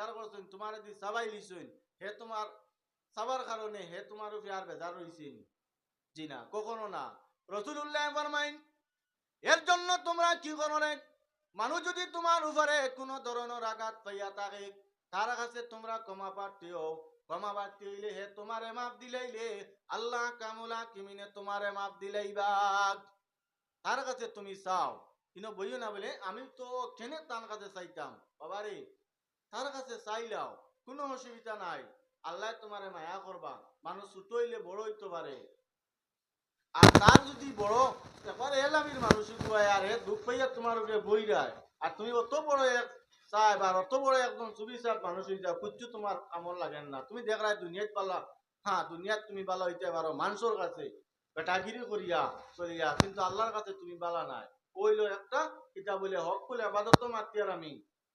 বিচার করছেন তোমার যদি সাবাই লিছেন হে তোমার সাবার কারণে হে তোমার উপরে আর বেজার রইছেন জি না, কখনো না। রসুল্লাহ ফরমাইন এর জন্য তোমরা কি করো মানুষ যদি তোমার উপরে কোনো ধরনের আঘাত পাইয়া থাকে তার কাছে তোমরা ক্ষমা প্রার্থীও ক্ষমা হইলে হে তোমারে মাপ দিলাইলে আল্লাহ কামুলা কিমিনে তোমারে মাপ দিলাইবা তার কাছে তুমি চাও। কিন্তু বইও না বলে আমি তো কেনে তার কাছে চাইতাম বাবারে তার কাছে চাইলাও কোনো অসুবিধা নাই। আল্লাহ তোমারে মায়া করবা। মানুষ ছোট হইলে বড় হইতে পারে। আর তার যদি বড় এবার এলামির মানুষ আর হে দুঃখ পাইয়া তোমার উপরে বই রায়। আর তুমি অত বড় এক চাই বা অত বড় একদম চুবি চাপ মানুষ হয়ে যাও কুচ্ছু তোমার আমল লাগেন না। তুমি দেখ রায় দুনিয়াত পালা। হ্যাঁ দুনিয়াত তুমি ভালো হইতে পারো মানুষের কাছে। বেটাগিরি করিয়া চলিয়া। কিন্তু আল্লাহর কাছে তুমি বালা নাই। ওইলো একটা কিতা বলে, হক বলে আবাদত মাতিয়ার আমি।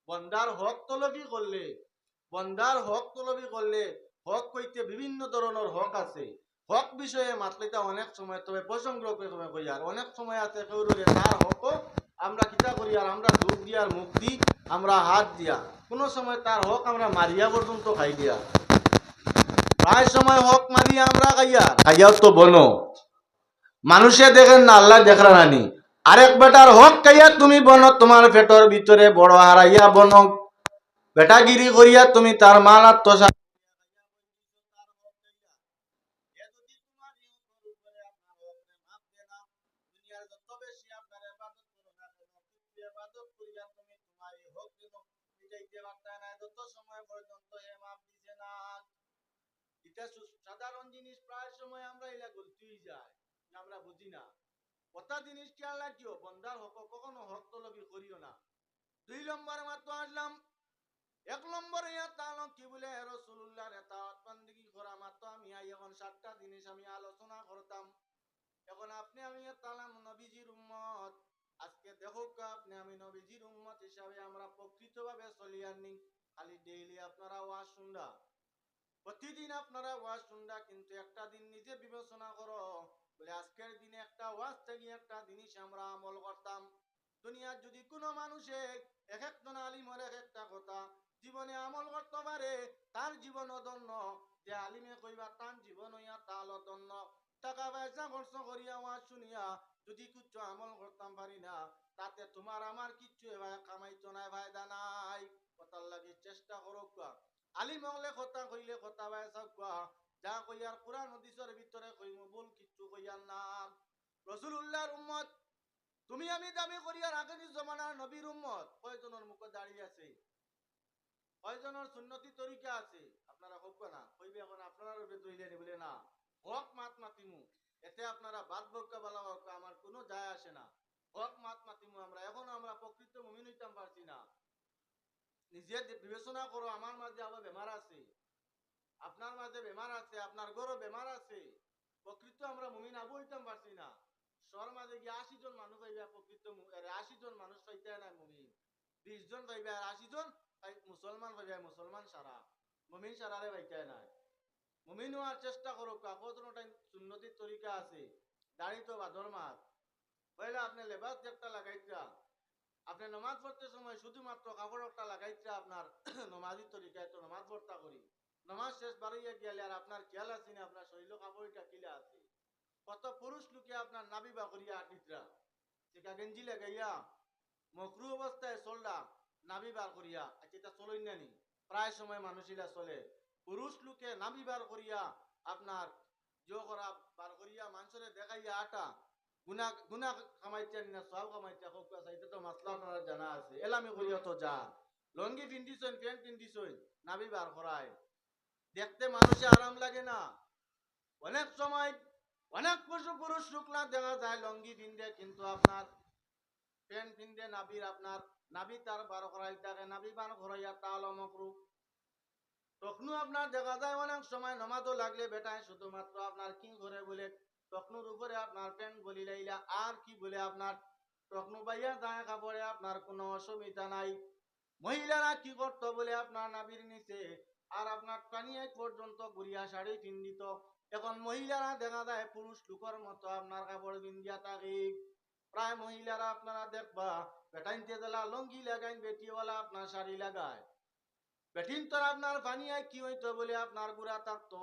বন্দার হক তলবি করলে, বন্দার হক তলবি করলে হক কইতে বিভিন্ন ধরনের হক আছে। হক বিষয়ে মাতলিতা অনেক সময়, তবে প্রসঙ্গ তুমি কই আর, অনেক সময় আছে কেউ রইলে তার হক আমরা কিতা করি আর আমরা দুধ দিয়ার দি আমরা হাত দিয়া। কোন সময় তার হক আমরা মারিয়া পর্যন্ত খাই দিয়া। প্রায় সময় হক মারিয়া আমরা খাইয়া, খাইয়াও তো বনো। মানুষে দেখেন না, আল্লাহ দেখরা নানি আরেক বেটার হক খাইয়া তুমি বনো, তোমার পেটর ভিতরে বড় হারাইয়া বনো। বেটাগিরি করিয়া তুমি তার মাল আত্মসা সাধারণ জিনিস প্রায় সময় আমরা এলা গলতিই যায় আমরা বুঝি না কথা জিনিস খেয়াল রাখিও বন্দার হক, কখনো হক তলবি করিও না। দুই নম্বর মাত্র আসলাম। এক নম্বরে তাহলে কি বলে রসুল্লাহ রেতা বন্দিগি করা মাত্র আমি এখন সাতটা জিনিস আমি আলোচনা করতাম এখন আপনি আমি তালাম নবীজির উম্মত। আজকে দেখো আপনি আমি নবীজির উম্মত হিসাবে আমরা প্রকৃতভাবে চলি আনি। খালি ডেইলি আপনারা ওয়াজ শুনরা প্রতিদিন আপনারা ওয়াজ শুনরা কিন্তু একটা দিন নিজে বিবেচনা করো বলে, আজকের দিনে একটা ওয়াজ থেকে একটা জিনিস আমরা আমল করতাম। দুনিয়ার যদি কোনো মানুষে এক একজন আলিমের এক একটা কথা জীবনে আমল করতে পারে, তার জীবন অদন্য যে আলিমে তার জীবন হইয়া তাল অদন্য টাকা পয়সা খরচ করিয়া ওয়াজ শুনিয়া যদি কিচ্ছু আমল করতাম পারি না, তাতে তোমার আমার কিচ্ছু নাই নাই। কথার লাগে চেষ্টা করো আলিম হলে কথা কইলে কথা পয়সা যা কইয়ার কোরআন হাদিসের ভিতরে কইমু ভুল কিচ্ছু কইয়ার না রাসূলুল্লাহর উম্মত তুমি আমি দাবি করিয়ার আগের জমানার নবীর উম্মত কয়জনের মুখে দাঁড়িয়ে আছে? কয়জনের সুন্নতি তরিকা আছে? আপনারা হোক না। কইবে এখন আপনারা রূপে দইলে নি বলে না। হক মাত মাতিমু। এতে আপনারা বাদ বক্কা বলা আমার কোনো যায় আসে না। হক মাত মাতিমু আমরা। এখন আমরা প্রকৃত মুমিন হইতাম পারছি না। নিজে বিবেচনা করো আমার মাঝে আবার বেমার আছে। আপনার মাঝে বেমার আছে, আপনার গরো বেমার আছে, প্রকৃত আমরা মুমিন আবু হইতাম পারছি না। শহর মাঝে গিয়ে আশি জন মানুষ পাইবা প্রকৃত আশি জন মানুষ পাইতে নাই মুমিন। বিশ জন পাইবা আর আশি জন মুসলমান পাইবা মুসলমান সারা। মুমিন সারারে পাইতে নাই মুমিন হওয়ার চেষ্টা করো কতটা সুন্নতির তরিকা আছে দাড়ি তো বাদর মাছ পয়লা আপনি লেবাস একটা লাগাইতা। আপনি নমাজ পড়তে সময় শুধুমাত্র কাপড় একটা লাগাইতে, আপনার নমাজের তরিকায় তো নমাজ পড়তা করি। নমাজ শেষ বাড়াইয়া গেলে আর আপনার খেয়াল আছে না, আপনার শৈল কাপড়টা কিলা আছে। কত পুরুষ লোকে আপনার নাবি বা করিয়া আটিতরা সেটা গেঞ্জি লাগাইয়া, মকরু অবস্থায় চললা নাবি বার করিয়া আচ্ছা এটা চলই নানি প্রায় সময় মানুষিরা চলে। পুরুষ লোকে নাবি বার করিয়া, আপনার জো করা বার করিয়া মানুষের দেখাইয়া আটা গুনা গুনা কামাইতে না সব কামাইতে হোক এটা তো মাসলা আপনার জানা আছে। এলামি করিয়া তো যা। লঙ্গি পিন্ধিছেন, প্যান্ট পিন্ধিছেন নাবি বার করায়। দেখতে মানুষে আরাম লাগে না। অনেক সময় অনেক পশু পুরুষ শুক্লা দেখা যায়, লঙ্গি পিন্ধে, কিন্তু আপনার প্যান্ট পিন্ধে নাবির আপনার নাবি তার বার করাই থাকে নাবি বার করাইয়া তাল মকরু তখনও আপনার দেখা যায় অনেক সময় নমাজও লাগলে বেটায়, শুধুমাত্র আপনার কি করে বলে, তখনুর উপরে আপনার প্যান্ট বলি লাইলা, আর কি বলে আপনার তখনু বাইয়া যায় কাপড়ে, আপনার কোনো অসুবিধা নাই। মহিলারা কি করতো বলে, আপনার নাবির নিচে আর আপনার টানি পর্যন্ত গুড়িয়া শাড়ি পিন্দিত এখন মহিলারা দেখা যায় পুরুষ লোকের মতো আপনার কাপড় পিন্দিয়া থাকে। প্রায় মহিলারা আপনারা দেখবা বেটাইনতে দিলা লঙ্গি লাগাইন, বেটিওয়ালা আপনার শাড়ি লাগায়। বেটিন তোর আপনার পানিয়ায় কি হইতো বলে আপনার গুড়া থাকতো,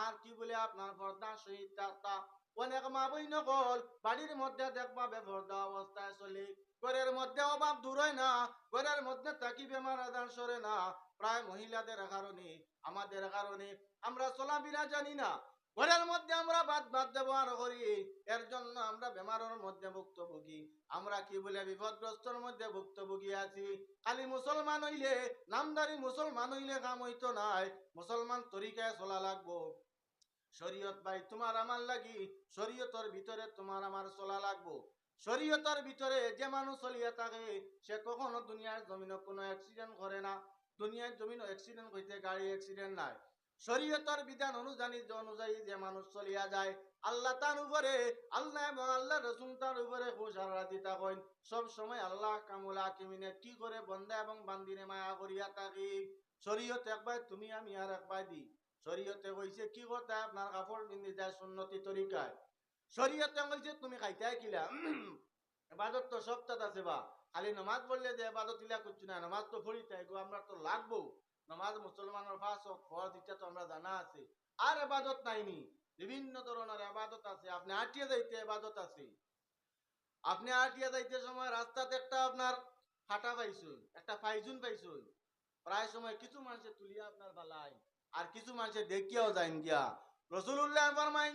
আর কি বলে আপনার পর্দা সহিত থাকতা। অনেক মা বই নকল বাড়ির মধ্যে দেখবা বেপর্দা অবস্থায় চলে। ঘরের মধ্যে অভাব দূর হয় না, ঘরের মধ্যে থাকি বেমার আজার সরে না। প্রায় মহিলাদের কারণে আমাদের কারণে আমরা চলাফেরা জানি না। ঘরের মধ্যে আমরা বাদ বাদ ব্যবহার করি। এর জন্য আমরা বেমারের মধ্যে ভুক্তভোগী। আমরা কি বলে বিপদগ্রস্তর মধ্যে ভুক্তভোগী আছি? খালি মুসলমান হইলে, নামদারি মুসলমান হইলে কাম হইতো নাই। মুসলমান তরিকায় চলা লাগবো। শরীয়ত ভাই, তোমার আমার লাগি, শরীয়তর ভিতরে তোমার আমার চলা লাগবো। শরীয়তর ভিতরে যে মানুষ চলিয়া থাকে, সে কখনো দুনিয়ার জমিনে কোনো অ্যাক্সিডেন্ট করে না। দুনিয়ার জমিন অ্যাক্সিডেন্ট হইতে গাড়ি অ্যাক্সিডেন্ট নাই। শরীয়তর বিধান অনুযায়ী অনুযায়ী যে মানুষ চলিয়া যায়, আল্লাহ তার উপরে আল্লাহ এবং আল্লাহ রসুল তার উপরে খুশার রাজি থাকেন সব সময় আল্লাহ কামুলা কিমিনে কি করে বন্দা এবং বান্দিনে মায়া করিয়া থাকি শরীয়ত একবার তুমি আমি আর একবার দি। শরীয়তে কইছে কি করতে আপনার কাপড় পিন্ধি যায় সুন্নতি তরিকায় শরীয়তে কইছে তুমি খাইতে কিলা। এবাদত তো সপ্তাহ আছে বা। খালি নমাজ পড়লে যে এবাদত ইলা করছি না, নমাজ তো পড়িতে গো, আমরা তো লাগবো। নমাজ মুসলমানের ফাঁস ফরজ ইচ্ছা তো আমরা জানা আছে। আর এবাদত নাইনি, বিভিন্ন ধরনের এবাদত আছে। আপনি আটিয়ে যাইতে এবাদত আছে। আপনি আটিয়ে যাইতে সময় রাস্তাতে একটা আপনার ফাটা পাইছুন, একটা ফাইজুন পাইছুন। প্রায় সময় কিছু মানুষে তুলিয়া আপনার বালাই, আর কিছু মানুষে দেখিয়াও যাইন গিয়া। রসুল্লাহ ফরমাইন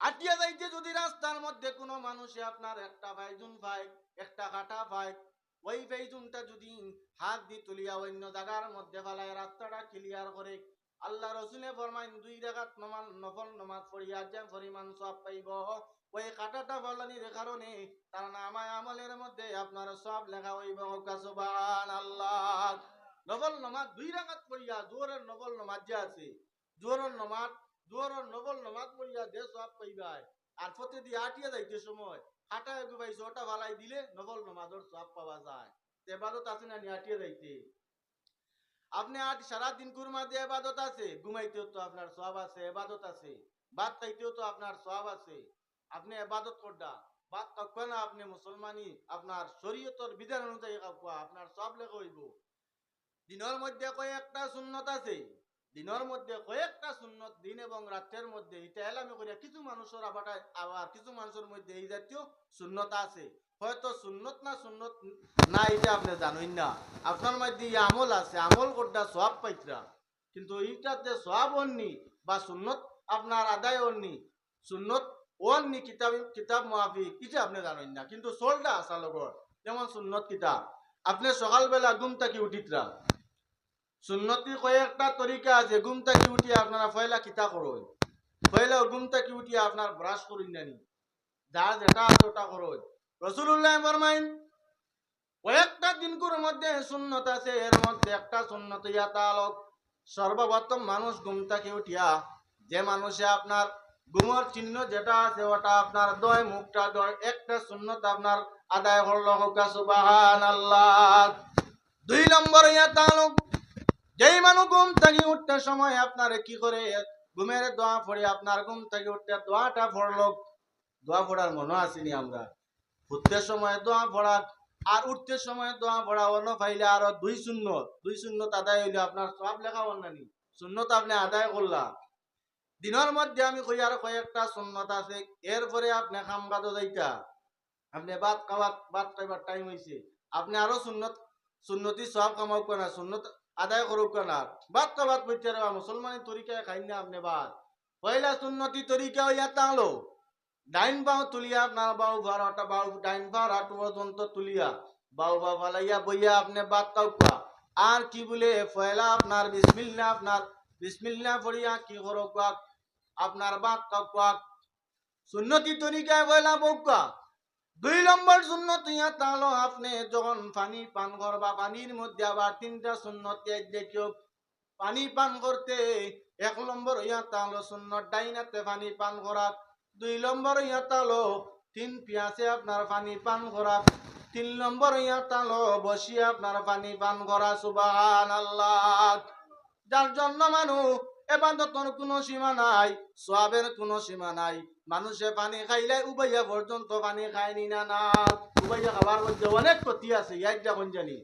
আটিয়া যাইতে যদি রাস্তার মধ্যে কোনো মানুষে আপনার একটা ফাইজুন পায় একটা কাটা পায়। ওই ফাইজুনটা যদি হাত দিয়ে তুলিয়া অন্য জায়গার মধ্যে ফেলায়, রাস্তাটা ক্লিয়ার করে। আল্লাহ রসুলে ফরমাইন, দুই রেখাত নমাজ, নফল নমাজ পড়িয়া যে পরিমাণ সব পাইব। ওই কাটাটা ফলানির কারণে তার নামায় আমলের মধ্যে আপনার সব লেখা হইব। সুবহান আল্লাহ নবল নমাজ, দুই রাকাত পড়িয়া জোরের নবল নমাজ যে আছে জোরের নমাজ জোরের নবল নমাজ পড়িয়া যে সব পাইবাই আর প্রতিদিন আটিয়া যাইতে সময় হাঁটা এগু পাইছে ওটা ভালাই দিলে নবল নমাজের সব পাওয়া যায়। এবাদত আছে না নি আটিয়া যাইতে? আপনি আট সারাদিন কুরমা দিয়ে এবাদত আছে, ঘুমাইতেও তো আপনার সব আছে, এবাদত আছে। ভাত খাইতেও তো আপনার সব আছে। আপনি এবাদত করডা। ভাত কাকুয়া না আপনি মুসলমানি আপনার শরীয়তর বিধান অনুযায়ী আপনার সব লেখা হইব। দিনের মধ্যে কয়েকটা সুন্নত আছে। দিনের মধ্যে কয়েকটা সুন্নত, দিন এবং রাতের মধ্যে এটা এলামি করিয়া কিছু মানুষের আবার আবার কিছু মানুষের মধ্যে এই জাতীয় শূন্যতা আছে। হয়তো সুন্নত না সুন্নত না, এটা আপনি জানেন না। আপনার মধ্যে এই আমল আছে, আমল করতে সব পাইতরা। কিন্তু এইটাতে সব অন্নি বা সুন্নত আপনার আদায় অন্নি সুন্নত অন্নি কিতাব কিতাব মাফিক এটা আপনি জানেন না। কিন্তু চলটা আসা লগর যেমন সুন্নত কিতাব। আপনি সকালবেলা ঘুম থেকে উঠিতরা সুন্নতি কয়েকটা তরিকা আছে, ঘুম থেকে উঠিয়ে আপনারা পয়লা কিতা করুন? পয়লা ঘুম থেকে উঠিয়ে আপনার ব্রাশ করুন জানি যার যেটা আছে ওটা করুন। রসুল্লাহ ফরমাইন, কয়েকটা দিনকুর মধ্যে সুন্নত আছে, এর মধ্যে একটা সুন্নত ইয়াতা আলোক সর্বপ্রথম মানুষ ঘুম থেকে উঠিয়া, যে মানুষে আপনার ঘুমর চিহ্ন যেটা আছে ওটা আপনার দয়, মুখটা দয়, একটা সুন্নত আপনার আদায় করল সুবাহান আল্লাহ দুই নম্বর ইয়াতা আলোক যেই মানুষ ঘুম থেকে উঠতে সময় আপনার কি করে? ঘুমের দোয়া পড়ে আপনার ঘুম থেকে উঠতে দোয়াটা পড়ল। দোয়া পড়ার মনে আসেনি আমরা। উঠতে সময় দোয়া পড়া আর উঠতে সময় দোয়া পড়া অন্য পাইলে আরও দুই শূন্য। দুই শূন্য আদায় হইলে, আপনার সব লেখা অন্যানি। শূন্যত আপনি আদায় করলাম। দিনের মধ্যে আমি কই আর কয়েকটা শূন্যত আছে, এরপরে আপনি খাম কাজও যাইতা আপনি বাদ খাওয়া বাদ খাইবার টাইম হয়েছে আপনি আরও শূন্যত সুন্নতি সব কামাও না। সুন্নত আদায় করুক না বাদ তো বাদ বইতে রে মুসলমানি তরিকায় খাই না আপনি বাদ। পয়লা সুন্নতি তরিকা হইয়া তাহলো ডাইন বাউ তুলিয়া আপনার বাউ বারোটা বাউ ডাইন বার আট পর্যন্ত তুলিয়া। বাউ বা ফালাইয়া বইয়া আপনি বাদ কাউকা। আর কি বলে পয়লা আপনার, বিসমিল্লা আপনার, বিসমিল্লা পড়িয়া কি করো আপনার বাদ কাউকা সুন্নতি তরিকায় বইলা বউকা দুই নম্বর সুন্নত ইয়া তাহলো আপনি যখন পানি পান করবা, পানির মধ্যে আবার তিনটা সুন্নত দেখিও। পানি পান করতে এক নম্বর ইয়া তাহলো সুন্নত ডাইনাতে পানি পান করা দুই নম্বর ইয়া তাহলো তিন পিয়াসে আপনার পানি পান করা তিন নম্বর ইয়া তাহলো বসিয়ে আপনার পানি পান করা সুবাহান আল্লাহ যার জন্য মানুষ এবাদতর কোনো সীমা নাই সবের কোনো সীমা নাই। মানুষে পানি খাইলে উবাইয়া পর্যন্ত পানি খায়নি না না উবাইয়া খাবার মধ্যে অনেক ক্ষতি আছে ইয়ার যখন জানি।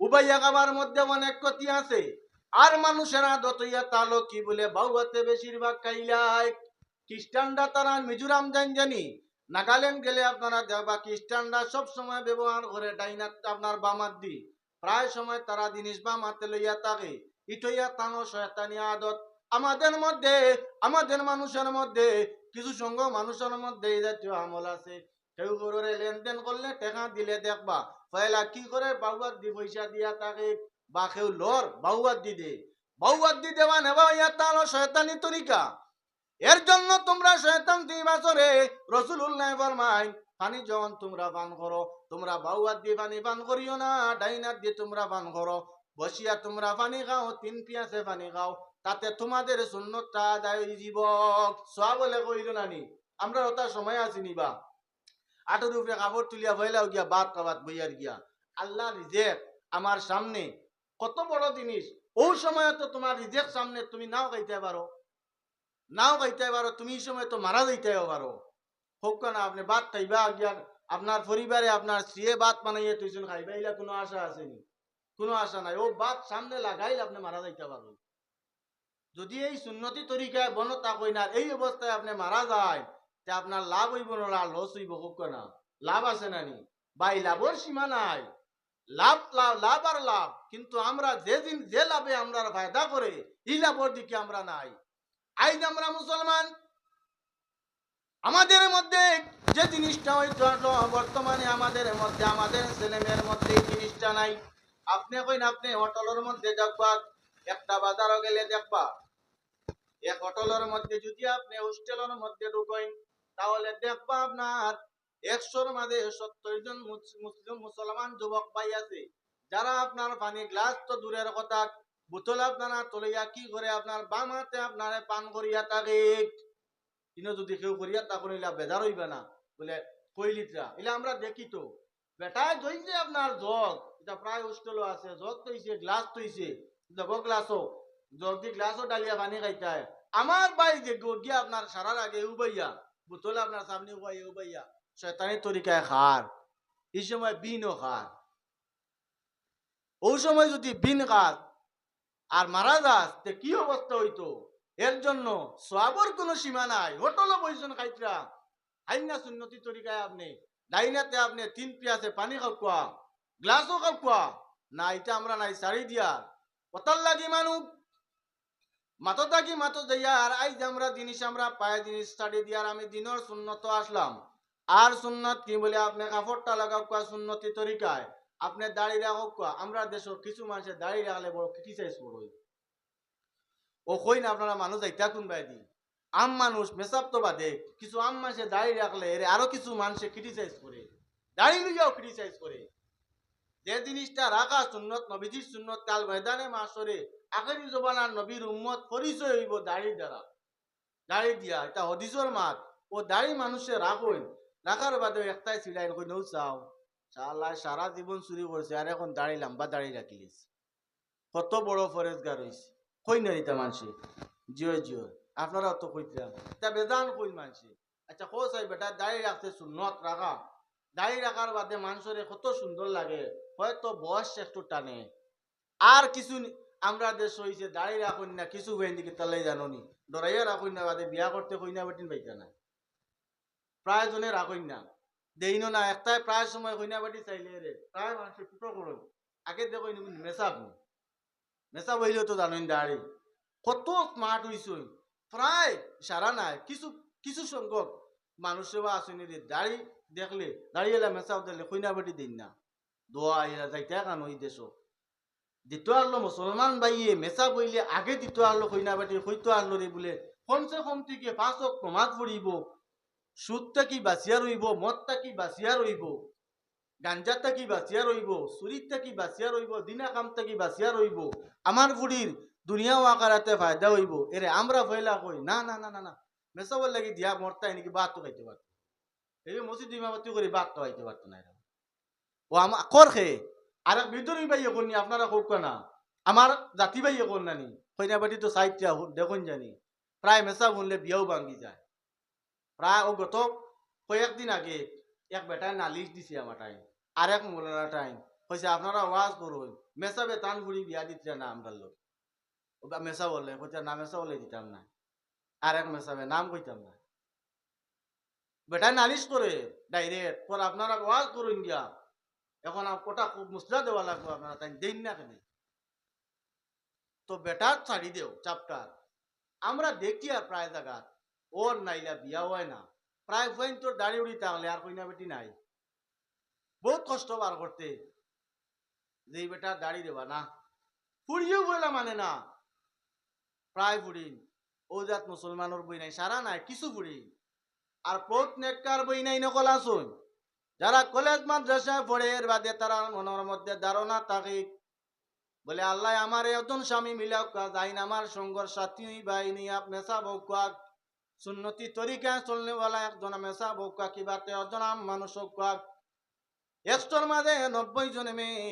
উবাইয়া খাবার মধ্যে অনেক ক্ষতি আছে। আর মানুষের আদত হইয়া তালো কি বলে বাউয়াতে বেশিরভাগ খাইলাই। খ্রিস্টানরা তারা মিজোরাম যান জানি। নাগাল্যান্ড গেলে আপনারা দেখবা খ্রিস্টানরা সব সময় ব্যবহার করে ডাইনাত আপনার বামাত দি। প্রায় সময় তারা জিনিস বামাতে লইয়া থাকে। ইটইয়া তানো শয়তানি আদত। আমাদের মধ্যে, আমাদের মানুষের মধ্যে, কিছু সঙ্গ মানুষের মধ্যে এই জাতীয় আমল আছে। কেউ করে লেনদেন করলে টেকা দিলে দেখবা পয়লা কি করে বাউয়াত দি পয়সা দিয়া তাকে, বা কেউ লর বাউয়াত দি দে। বাউয়াত দি দেওয়া নেবা ইয়া তালো শয়তানি তরিকা। এর জন্য তোমরা শয়তান দুই বছরে রসুল্লাহ ফরমাই পানি যখন তোমরা পান করো, তোমরা বাউয়াত দিয়ে পানি পান করিও না, ডাইনার দিয়ে তোমরা পান করো। বসিয়া তোমরা পানি খাও, তিন পিয়াসে পানি খাও তাতে তোমাদের সুন্নতটা আদায় জীবক সোয়া কইল নানি, আমরা ওটা সময় আছি নিবা। আটোর উপরে কাপড় তুলিয়া ভয়লাও গিয়া বাদ কাবাত বইয়ার গিয়া। আল্লাহ রিজেক আমার সামনে। কত বড় জিনিস। ও সময় তো তোমার রিজেক সামনে তুমি নাও খাইতে পারো। নাও খাইতে পারো, তুমি এই সময় তো মারা যাইতে পারো। হোক না, আপনি ভাত খাইবা গিয়া, আপনার পরিবারে আপনার স্ত্রীয়ে ভাত বানাইয়া তুইছেন খাইবা ইলা কোনো আশা আসেনি কোনো আশা নাই। ও ভাত সামনে লাগাইলে আপনি মারা যাইতে পারবেন। যদি এই সুন্নতি তরিকায় বনতা কই না এই অবস্থায় আপনি মারা যায়, তে আপনার লাভ হইব না লস হইব না? লাভ আছে না নি? বাই লাভর সীমা নাই। লাভ লাভ লাভ আর লাভ, কিন্তু আমরা যে দিন, যে লাভে আমরা ফায়দা করে, এই লাভর দিকে আমরা নাই। আইজ আমরা মুসলমান। আমাদের মধ্যে যে জিনিসটা আসলো বর্তমানে আমাদের মধ্যে, আমাদের ছেলে মেয়ের মধ্যে এই জিনিসটা নাই। আপনি কইন, আপনি হোটেলের মধ্যে দেখবা একটা বাজারও গেলে দেখবা। এক হোটেলের মধ্যে যদি আপনি হোস্টেলের মধ্যে ঢুকেন, তাহলে দেখবা আপনার একশোর মাঝে সত্তর জন মুস- মুসলিম, মুসলমান যুবক ভাই আছে। যারা আপনার পানি গ্লাস তো দূরের কথা, বোতল আপনারা তলিয়া কি করে আপনার বাম হাতে আপনারে পান করিয়া থাকে? কিন্তু যদি কেউ করিয়া তা করিলা বেজার হইবে না। বলে কইলিতরা এলে আমরা দেখি তো। বেটায় ধইছে আপনার জগ এটা প্রায় হোস্টেলও আছে জগ তৈছে গ্লাস তৈছে দেখো গ্লাসও জলদি গ্লাসও ডালিয়া পানি খাইতায় আমার বাই যে গিয়া আপনার সারার আগে উবাইয়া বোতলে আপনার সামনে উবাইয়া উবাইয়া শয়তানি তরিকায় খার এই সময় বিনও খার ওই সময় যদি বিন খাস আর মারা যাস, তে কি অবস্থা হইতো এর জন্য সবর কোনো সীমা নাই। হোটেলও বইছেন খাইতরা আইনা সুন্নতি তরিকায় আপনি। ডাইনাতে আপনি তিন পিয়াসে পানি খাওয়া গ্লাসও খাওয়া না এটা আমরা নাই সারি দিয়া। কতার লাগি মানুষ মাতো থাকি মাতো যাইয়া আর আইজ আমরা জিনিস আমরা পায়ে জিনিস স্টাডি দিয়ার আমি দিনের সুন্নত আসলাম। আর সুন্নত কি বলে? আপনি কাপড়টা লাগাও কোয়া সুন্নতি তরিকায়। আপনি দাড়ি রাখো কোয়া। আমরা দেশের কিছু মানুষের দাড়ি রাখলে বড় ক্রিটিসাইজ করো। ও কই না, আপনারা মানুষ যাইতা কোন বাই দি আম মানুষ মেসাব তো বাদে কিছু আম মানুষে দাড়ি রাখলে এর আরও কিছু মানুষে ক্রিটিসাইজ করে। দাড়ি লইয়াও ক্রিটিসাইজ করে। যে জিনিসটা রাখা সুন্নত, নবীজির সুন্নত, কাল ময়দানে মাসরে, আখেরি জবানার নবীর উম্মত পরিচয় হইব দাড়ি দ্বারা। দাড়ি দিয়া, এটা হদিসর মাত। ও দাড়ি মানুষে রাখুন। রাখার বাদে একটাই ছিলাই কই নৌ চাও শালা সারা জীবন চুরি করছে, আর এখন দাড়ি, লম্বা দাড়ি রাখি গেছে। কত বড় ফরেজগার হইছে। কই না এটা মানসি? জিও জিও। আপনারা তো কইতা তা বেজান কই মানসি। আচ্ছা কো চাই বেটা দাড়ি রাখতে সুন্নত রাখা? দাড়ি রাখার বাদে মানুষের কত সুন্দর লাগে। হয়তো বয়স একটু টানে। আর কিছু আমরা দেশ হইছে দাড়ি রাখুন না কিছু হইন দিকে তালাই জানো ডরাইয়া রাখুন না বাদে বিয়া করতে কই না বেটিন পাইতা না। প্রায় জনে রাখুন না দেইনো না, একটাই প্রায় সময় কইনা বাটি চাইলে রে। প্রায় মানুষ টুটো করুন আগে দেখো মেসাব মেসাব হইলেও তো জানেন দাড়ি। কত স্মার্ট হইছই প্রায় সারা নাই। কিছু কিছু সংখ্যক মানুষে বা আসেনি রে। দাড়ি দেখলে, দাড়ি এলা মেসাব দিলে কইনা বাটি দিন না। দোয়া এলা যাইতে কান ওই দেশ। দিতে আনলো মুসলমান বাইয়ে মেসা বইলে আগে দিতে আনলো কইনা বাটি হইতো আনলো রে বলে। কমসে কম থেকে পাঁচ কমাত পড়িব, সুদটা কি বাঁচিয়া রইব, মদটা কি বাঁচিয়া রইব, গাঞ্জাটা কি বাঁচিয়া রইব, চুরিটা কি বাঁচিয়া রইব, দিনা কামটা কি বাঁচিয়া রইব, আমার বুড়ির দুনিয়াও আকারাতে ফায়দা হইব, এরে আমরা ভয়লা কই? না না না না না। মেসাবর লাগি দিয়া মরতাই নাকি বাত খাইতে পারতো? এই মসজিদ ইমামতি করে বাত খাইতে পারতো না এরা ও আমার কর খে। আর এক বিদ্রোহী ভাই এখন নি, আপনারা হোক না। আমার জাতি ভাই এখন নানি কইনা বাটি তো সাহিত্য দেখুন জানি। প্রায় মেসা শুনলে বিয়াও ভাঙ্গি যায়। প্রায় ও গত কয়েকদিন আগে এক বেটায় নালিশ দিছে আমার টাইম আর এক মোলানা টাইম। কইছে, আপনারা ওয়াজ করুন। মেসাবে তান ফুড়ি বিয়া দিতে না আমরা লোক মেসা বলে কইতে না, মেসা বলে দিতাম না। আর এক মেসাবে নাম কইতাম না। বেটা নালিশ করে, ডাইরেক্ট পর আপনারা ওয়াজ করুন গিয়া। এখন ওটা খুব মুসলা দেওয়া লাগবে আপনারা, তাই দেন না কেন? তো বেটার ছাড়ি দেও চাপটার আমরা দেখি আর প্রায় জায়গা, ওর নাইলা বিয়া হয় না। প্রায় পয়েন্ট তোর দাড়ি উড়ি তাহলে আর কইনা বেটি নাই। বহুত কষ্ট বার করতে। যে বেটা দাড়ি দেবা না, ফুড়িও বইলা মানে না। প্রায় ফুড়ি ও জাত মুসলমানের বই নাই, সারা নাই, কিছু ফুড়ি আর প্রত্যেককার বই নাই, নকল আসুন। যারা কলেজ মাদ্রাসায় পড়ে, এর বাদে তারা মনের মধ্যে ধারণা থাকে, বলে, আল্লাহ আমার একজন স্বামী মিলাও যাইন আমার সঙ্গর সাথী বাহিনী আপ মেসা বৌকা সুন্নতি তরিকায় চলনে वाला একজন মেসা বৌকা কিবাতে একজন আম মানুষ একশোর মাঝে নব্বই জনে মেয়ে,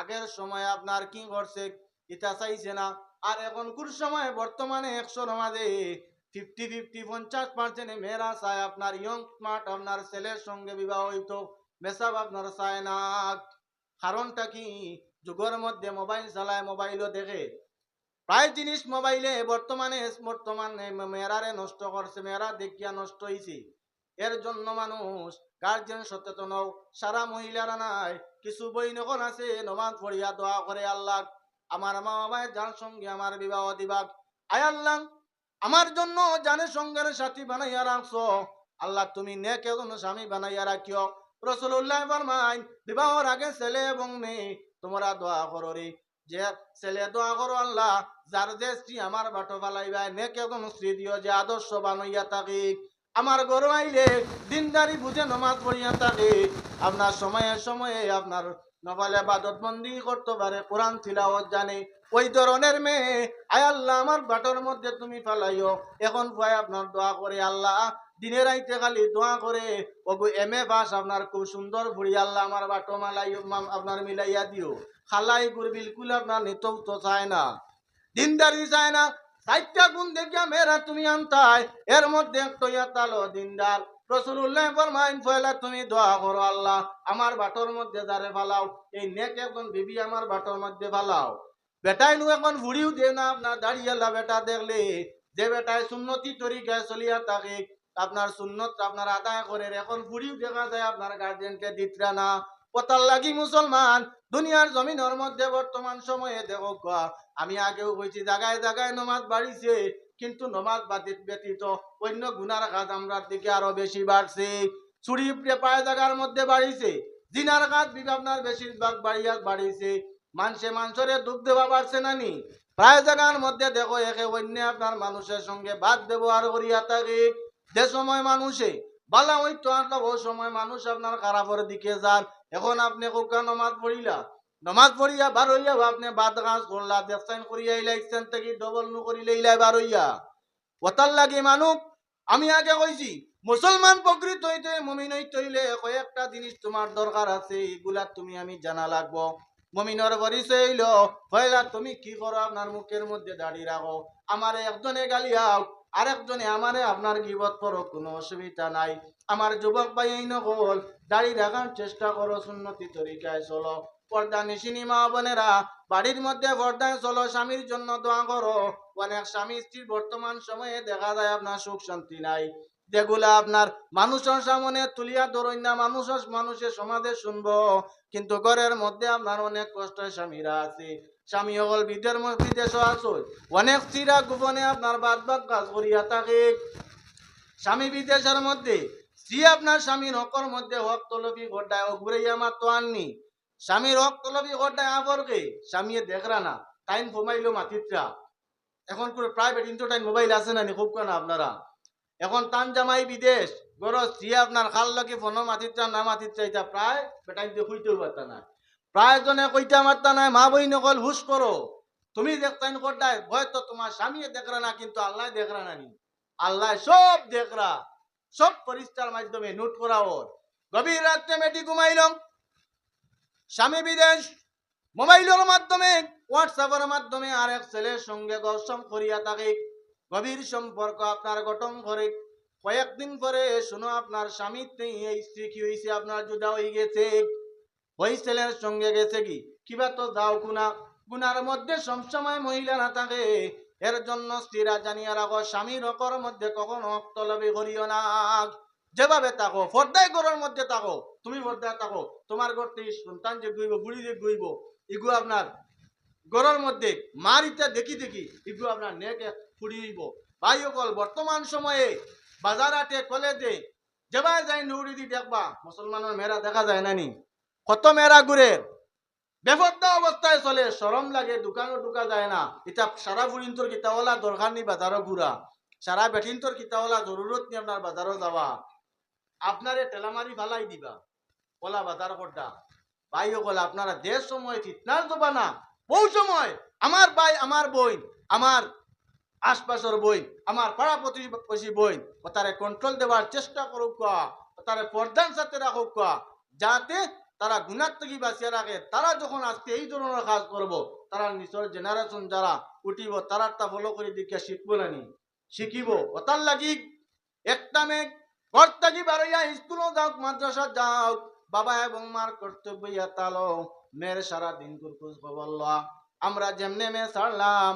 আগের সময় আপনার কি করছে ইটা চাইছে না। আর এখনকার সময় বর্তমানে একশোর মাঝে ফিফটি ফিফটি পঞ্চাশ পার্সেন্ট মেয়েরা চায় আপনার ইয়ং স্মার্ট আপনার ছেলের সঙ্গে বিবাহ হইতো মেসাব আপনার চায় না। কারণটা কি? যুগের মধ্যে মোবাইল চালায়, মোবাইলও দেখে। প্রায় জিনিস মোবাইলে, বর্তমানে বর্তমানে মেয়েরারে নষ্ট করছে, মেয়েরা দেখিয়া নষ্ট হয়েছে এর জন্য মানুষ গার্জেন সচেতন হও। সারা মহিলারা নাই, কিছু বই নকল আছে, নমাজ পড়িয়া দোয়া করে আল্লাহ, আমার মা বাবায় যার সঙ্গে আমার বিবাহ দিবা আয় আল্লাহ আমার জন্য জানে সঙ্গের সাথী বানাইয়া রাখছো। আল্লাহ, তুমি নেক স্বামী বানাইয়া রাখিও। রসুল্লাহ ফরমাইন, বিবাহর আগে ছেলে এবং মেয়ে, তোমরা দোয়া করো রে। যে ছেলে দোয়া করো আল্লাহ, যার যে স্ত্রী আমার বাটো ফালাইবা নেক একজন স্ত্রী দিও, যে আদর্শ বানাইয়া থাকি। আমার গরু আইলে দিনদারি বুঝে নমাজ পড়িয়া থাকে। আপনার সময়ে সময়ে আপনার নবালে বাদত বন্দি করতে পারে, কোরআন তিলাওয়াত জানে। ওই ধরনের মেয়ে, আয় আল্লাহ, আমার বাটর মধ্যে তুমি ফালাইও। এখন ভয় আপনার দোয়া করে আল্লাহ, দিনের আইতে খালি দোয়া করে। ওগো এম এ বাস, আপনার খুব সুন্দর ভুড়ি, আল্লাহ আমার বাটো মালাই আপনার মিলাইয়া দিও। খালাই গুড় বিলকুল আপনার নিতৌ তো চায় না। দিনদারি চায় না। চারটা গুণ দেখিয়া মেয়েরা তুমি আনতাই এর মধ্যে একটা তালো দিনদার। রসুল্লাহ ফরমাইন, ফয়লা তুমি দোয়া করো আল্লাহ, আমার বাটর মধ্যে দারে ফালাও, এই নেক এখন বিবি আমার বাটর মধ্যে ফালাও। বেটাই নু এখন ভুড়িও দে না, আপনার দাঁড়িয়ে আল্লাহ বেটা দেখলে, যে বেটায় সুন্নতি তরিকায় চলিয়া থাকে, আপনার সুন্নত আপনার আদায় করে, এখন ভুড়িও দেখা যায় আপনার গার্জেনকে দিতরা না। পতাল লাগি মুসলমান, দুনিয়ার জমিনের মধ্যে বর্তমান সময়ে দেখো আমি আগেও কইছি জায়গায় জায়গায় নমাজ বাড়িছে কিন্তু নমাজ বাদিত ব্যতীত অন্য গুনার কাজ আমরার দিকে আরও বেশি বাড়ছে। চুরি পায় জায়গার মধ্যে বাড়িছে, জিনার কাজ বিবে আপনার বেশিরভাগ বাড়িয়া বাড়িছে। মানুষে মানুষরে দুঃখ দেওয়া বাড়ছে না নি? প্রায় জায়গার মধ্যে দেখো একে অন্য আপনার মানুষের সঙ্গে বাদ ব্যবহার করিয়া থাকে। যে সময় মানুষে, বালা ওই তো সময় মানুষ আপনার খারাপের দিকে যান। এখন আপনি কোকা নমাজ পড়িলা নমাজ পড়িয়া বার হইয়া আপনি বাদ কাজ করলা ব্যবসায়ন করিয়া ইলা ইচ্ছেন থেকে ডবল নু করিলে ইলাই বার হইয়া। ওতার লাগে মানুষ আমি আগে কইছি, মুসলমান প্রকৃত হইতে মমিন হইতে কয়েকটা জিনিস তোমার দরকার আছে, এগুলা তুমি আমি জানা লাগবো। মমিনর পরিচয় হইল পয়লা তুমি কি করো আপনার মুখের মধ্যে দাঁড়িয়ে রাখো, আমার একজনে গালিয়াও আরেকজনে আমারে আপনার গিবত করো, কোনো অসুবিধা নাই। আমার যুবক ভাই এই নকল দাড়ি রাখার চেষ্টা করো, সুন্নতি তরিকায় চলো। পর্দা নিশিনী মা বোনেরা। বাড়ির মধ্যে পর্দায় চলো, স্বামীর জন্য দোয়া করো। অনেক স্বামী স্ত্রীর বর্তমান সময়ে দেখা যায় আপনার সুখ শান্তি নাই। যেগুলা আপনার মানুষের সামনে তুলিয়া ধরুন না মানুষ মানুষের সমাজে শুনব। কিন্তু ঘরের মধ্যে আপনার অনেক কষ্ট স্বামীরা আছে। স্বামী সকল বিদের বিদেশ আছে অনেক স্ত্রীরা গোপনে আপনার বাদ বাদ কাজ করিয়া থাকে। স্বামী বিদেশের মধ্যে, স্ত্রী আপনার স্বামীর হকর মধ্যে হক তলবি ঘটায়, ও ঘুরে আমার তো আননি। স্বামীর হক তলবি ঘটায় স্বামী দেখরা না। টাইম ফমাইলো মাতিত্রা এখন করে প্রাইভেট ইন্টারটাইন মোবাইল আছে না খুব কেন আপনারা। এখন তান জামাই বিদেশ গরজ স্ত্রী আপনার খাল লাগি ফোন মাতিত্রা না মাতিত্রা এটা প্রায় বেটাই দিয়ে হইতেও পারতা না প্রায় জনে কইটা মারতা নাই, মা বই নকল হুশ করো। তুমি দেখতাইন কোটায় তো তোমার স্বামী দেখরা না, কিন্তু আল্লাহ দেখরা না নি। আল্লাহ সব দেখরা। সব পরিষ্কার মাধ্যমে নোট করা ওর। গভীর রাত্রে মেটি ঘুমাইলাম স্বামী বিদেশ, মোবাইলের মাধ্যমে হোয়াটসঅ্যাপের মাধ্যমে আর এক ছেলের সঙ্গে গসম করিয়া থাকে গভীর সম্পর্ক আপনার গঠন করে। কয়েকদিন পরে, শুনো আপনার স্বামী এই স্ত্রী কি হয়েছে আপনার জুদা হয়ে গেছে। ওই ছেলের সঙ্গে গেছে কি? কিবা তো যাও কুনা গুনার মধ্যে সবসময় মহিলা না থাকে। এর জন্য স্ত্রীরা জানিয়া রাখো, স্বামীর হকর মধ্যে কখনো অক্তলবি করিও না। যেভাবে থাকো ফর্দায় ঘরের মধ্যে থাকো, তুমি ফর্দায় থাকো। তোমার ঘর থেকে সন্তান যে গইব বুড়ি যে গইব এগুলো আপনার ঘরের মধ্যে মারিতে দেখি দেখি, এগুলো আপনার নেক ফুড়িব ভাই অকল, বর্তমান সময়ে বাজার আটে কলেজে, যেভাবে যাই নৌড়ি দি দেখবা, মুসলমানের মেয়েরা দেখা যায় না নি। কত মেয়েরা ঘুরে, বেফদ্দা অবস্থায় চলে সরম লাগে, দোকানও ঢুকা যায় না। এটা সারা ফুরিন্তর কিতাওয়ালা দরকার নেই বাজারও ঘুরা। সারা বেঠিন্তর কিতাওয়ালা জরুরত নেই আপনার বাজারও যাওয়া। আপনারে টেলামারি ফালাই দিবা। কলা বাজার করটা ভাই সকল আপনারা দেশ সময় ফিতনার জবা না বহু সময় আমার ভাই, আমার বই আমার আশপাশের বই আমার পাড়া প্রতিবেশী বই ও তারে কন্ট্রোল দেওয়ার চেষ্টা করুক তারে পর্দার সাথে রাখুক যাতে তারা গুণার থেকে বাঁচিয়ে রাখে। তারা যখন আজকে এই ধরনের কাজ করব, তারা নিজের জেনারেশন যারা উঠিব, তারা তা ফলো করে দিকে শিখব না নি। শিখিব। ওতার লাগি একটা মেঘ ঘর থাকি বারইয়া স্কুলও যাও, মাদ্রাসা যাও। বাবা এবং মার কর্তব্য ইয়া তালো মেয়ের সারা দিন খবর আমরা যেমনে মেয়ে ছাড়লাম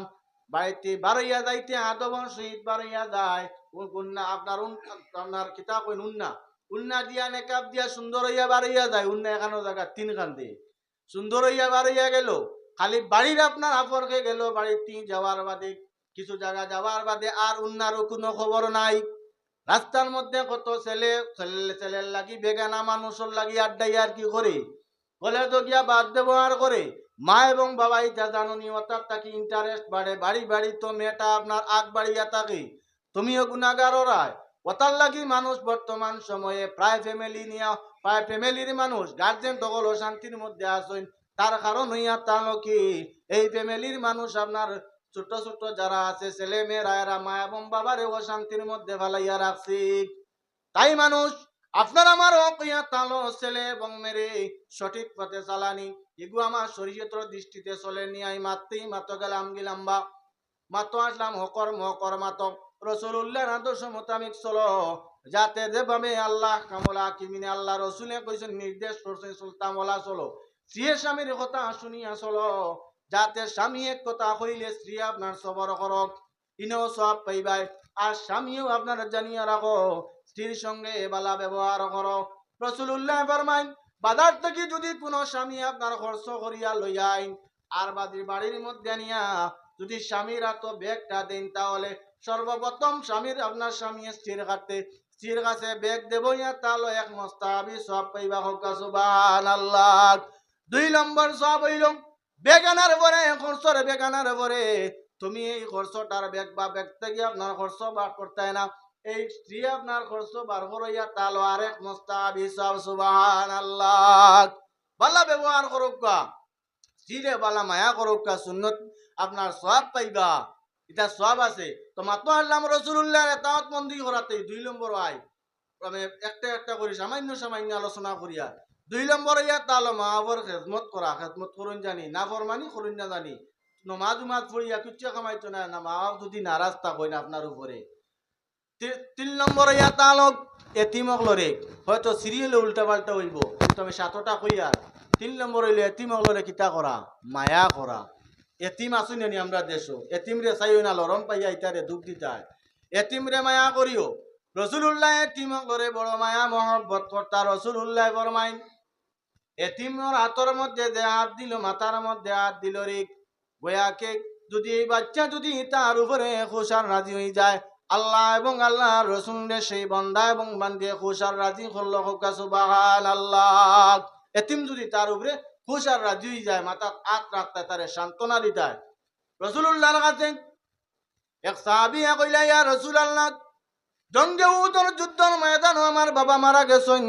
বাড়িতে বারইয়া যাইতে আদবন শহীদ বারইয়া যায়। উন্না আপনার আপনার কিতাব কইন উন্না। উন্না দিয়া নেকাব দিয়া সুন্দর হইয়া বারইয়া যায়। উন্না এখানো জায়গা তিন খান দিয়ে সুন্দর হইয়া বারইয়া গেল। খালি বাড়ির আপনার আপরকে গেল। বাড়িতে যাওয়ার বাদে, কিছু জায়গা যাওয়ার বাদে আর উন্নারও কোনো খবর নাই। রাস্তার মধ্যে কত ছেলে ছেলে ছেলের লাগি বেগানা মানুষের লাগি আড্ডাই আর কি করে? বলে তো গিয়া বাদ ব্যবহার করে। মা এবং বাবা এটা জাননি অর্থাৎ তাকে ইন্টারেস্ট বাড়ে। বাড়ি বাড়ি তো মেয়েটা আপনার আগ বাড়িয়া থাকে। তুমিও গুণাগার ওরায় ওতার লাগি মানুষ বর্তমান সময়ে প্রায় ফ্যামিলি নিয়ে, প্রায় ফ্যামিলির মানুষ। গার্জেন তগল শান্তির মধ্যে আসেন তার কারণ হইয়া তাহলে কি, এই ফ্যামিলির মানুষ আপনার ছোট ছোট যারা আছে, ছেলে মেয়েরা, এরা মা এবং বাবারে অশান্তির মধ্যে ফেলাইয়া রাখছি। তাই মানুষ, আপনার আমার হক তালো ছেলে এবং মেরে সঠিক পথে চালানি। এগু আমার শরীয়তর দৃষ্টিতে চলে নিয়ে আই মাত্রেই মাত গেলাম গেলাম বা মাতো আসলাম হকর মকর মাতক রসুল্লাহ আদর্শ মোতামিক চলো। যাতে যেভাবে আল্লাহ কামলা কিমিনে আল্লাহ রসুলে কইছেন, নির্দেশ করছে সুলতান ওলা চলো। স্ত্রী স্বামীর কথা শুনিয়া চলো। যাতে স্বামী এক কথা কইলে স্ত্রী আপনার সবর করক। ইনেও সব পাইবাই। আর স্বামীও আপনার জানিয়া রাখো, স্ত্রীর সঙ্গে বালা ব্যবহার করো। রসুল্লাহ ফরমাইন বাজার থেকে যদি কোনো স্বামী আপনার খরচ করিয়া লইয়া আইন, আর বাদির বাড়ির মধ্যে নিয়া যদি স্বামীর হাত ব্যাগটা দেন, তাহলে সর্বপ্রথম স্বামীর আপনার স্বামী স্ত্রীর কাছে স্ত্রীর কাছে ব্যাগ দেব তাহলে এক মস্তাবি সব পাইবা হোক আল্লাহ দুই নম্বর সব হইল বেগানার পরে খরচর বেগানার পরে তুমি এই খরচটার বেগ বা ব্যাগ থেকে আপনার খরচ বার করতে না। এই স্ত্রী আপনার খরচ বার করাইয়া তালো আরেক মস্তাবি সব সুবান আল্লাহ বালা ব্যবহার করুক কা স্ত্রীরে বালা মায়া করুক কা সুন্নত আপনার সব পাইবা। এটা সব আছে। তো মাত্র আল্লাহ রসুল্লাহ তাওয়াত মন্দি করাতে দুই নম্বর আই আমি একটা একটা করি, সামান্য সামান্য আলোচনা করিয়া। দুই নম্বর ইয়া তালো মাহবর খেদমত করা খেদমত করুন জানি। না ফরমানি করুন না জানি নমাজ উমাজ পড়িয়া কিচ্ছু কামাইতো না না মা বাপ যদি নারাজ থাকই না আপনার উপরে তিন নম্বর ইয়া তালক এতিমক লরে হয়তো সিরিয়ালে উল্টা পাল্টা হইব। আমি সাতটা কইয়া তিন নম্বর হইলে এতিমক লরে কিতা করা মায়া করা এতিম আসুন নি আমরা দেশ এতিম রে চাইও না লরম পাইয়া ইতারে দুঃখ দিতায় এতিম রে মায়া করিও রসুল্লাহ এতিমক লরে বড় মায়া, মহব্বত কর্তা রসুল্লাহ ফরমাইন এতিমর হাতর মধ্যে দে হাত দিল মাথার মধ্যে হাত দিল রে বয়াকে যদি এই বাচ্চা যদি তার উপরে খুশার রাজি হয়ে যায়, আল্লাহ এবং আল্লাহ রসুলের সেই বন্দা এবং বান্ধে খুশার রাজি করল সুবাহান আল্লাহ এতিম যদি তার উপরে খুশার রাজি হয়ে যায় মাথা আত রাখতে তারে সান্ত্বনা দিতায় রসুল্লাহর কাছে এক সাহাবি কইলা, ইয়া রসুল আল্লাহ জঙ্গে উদর যুদ্ধর ময়দান আমার বাবা মারা গেছেন,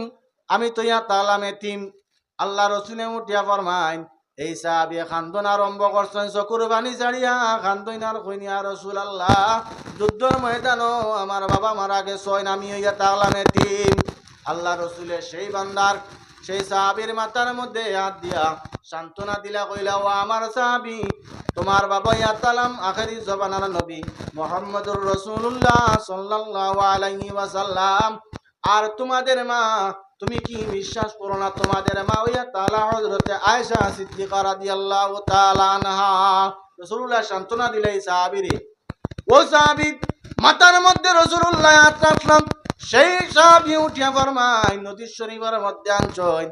আমি তো ইয়া তালাম এতিম। আল্লাহ রসুলে উঠিয়া ফরমাইন, এই সাহাবি খান্দন আরম্ভ করছেন চকুর পানি ছাড়িয়া খান্দন আর কইনিয়া রসুল আল্লাহ যুদ্ধর ময়দানও আমার বাবা মারা ছয় আমি ইয়া তালাম এতিম আল্লাহ রসুলের সেই বান্দার, সেই সাহাবির মাথার মধ্যে হাত দিয়া সান্ত্বনা দিলা, কইলা, ও আমার সাহাবি, তোমার বাবা ইয়াতালাম আখেরি জবানার নবী মোহাম্মদুর রসুল্লাহ সাল্লাল্লাহু আলাইহি ওয়াসাল্লাম। আর তোমাদের মা তুমি কি বিশ্বাস করো না তোমাদের মা ওইয়া তালা হজরতে আয়েশা সিদ্দিকা রাদিয়াল্লাহু তাআলা আনহা? রাসূলুল্লাহ সান্ত্বনা দিলে সাহাবীরে। ও সাহাবী মাতার মধ্যে রাসূলুল্লাহ হাত রাখলাম সেই সাহাবী উঠিয়া ফরমায়, নদীর শরীফের মধ্যে আনছয়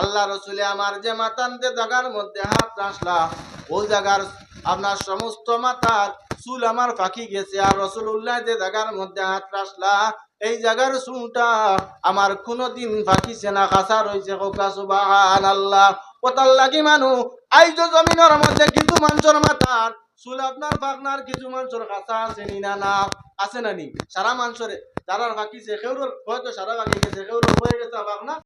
আল্লাহ রসুলে আমার যে মাতানতে জায়গার মধ্যে হাত রাখলা ওই জায়গার আপনার সমস্ত মাথার চুল আমার ফাঁকি গেছে, আর রসুল্লাহ যে জায়গার মধ্যে হাত রাখলা এই জায়গার চুলটা আমার কোনোদিন ফাঁকিছে না কাঁচা রয়েছে। কোকা সুবাহান আল্লাহ কোথার লাগি মানু আইজ জমিনের মধ্যে কিছু মানুষের মাথার, চুল আপনার ফাঁকনার কিছু মানুষের কাঁচা আছে নি না না, আছে না নি? সারা মানুষের যারা ফাঁকিছে সেউর হয়তো সারা ফাঁকি গেছে সেউর হয়ে গেছে ফাঁকনা